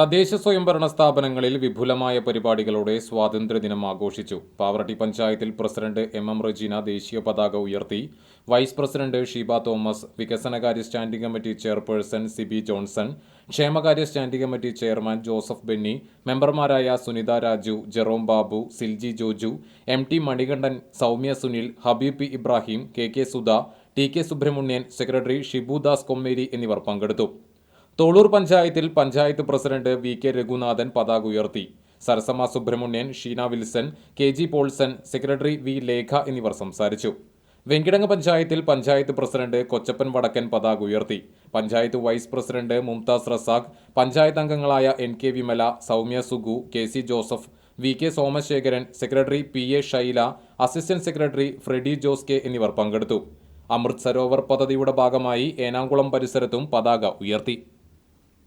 തദ്ദേശ സ്വയംഭരണ സ്ഥാപനങ്ങളിൽ വിപുലമായ പരിപാടികളോടെ സ്വാതന്ത്ര്യദിനം ആഘോഷിച്ചു. പാവറട്ടി പഞ്ചായത്തിൽ പ്രസിഡന്റ് എം എം റജീന ദേശീയ പതാക ഉയർത്തി. വൈസ് പ്രസിഡന്റ് ഷീബ തോമസ് വികസനകാര്യ standing committee chairperson Sibi Johnson ക്ഷേമകാര്യ standing committee chairman Joseph Benny മെമ്പർമാരായ Sunitha Raju Jerome Babu Silji Joju M T Manikandan Soumya Sunil Habeeb Ibrahim K K Sudha T K Subramanian secretary Shibudas Kommeri എന്നിവർ പങ്കെടുത്തു. തോളൂർ പഞ്ചായത്തിൽ panchayat president V K Raghunathan പതാക ഉയർത്തി. Sarasamma Subramanian Sheena Wilson K G Paulson secretary V Lekha എന്നിവർ സംസാരിച്ചു. വെങ്കിടങ്ങ് പഞ്ചായത്തിൽ panchayat president Kochappan Vadakkan പതാക ഉയർത്തി. പഞ്ചായത്ത് വൈസ് പ്രസിഡന്റ് മുംതാസ് റസാഖ് പഞ്ചായത്ത് അംഗങ്ങളായ N K Vimala Soumya Sugu K C Joseph V K Somasekharan secretary P A Shyla assistant secretary Freddy Jose K എന്നിവർ പങ്കെടുത്തു. അമൃത് സരോവർ പദ്ധതിയുടെ ഭാഗമായി ഏനാംകുളം പരിസരത്തും പതാക ഉയർത്തി.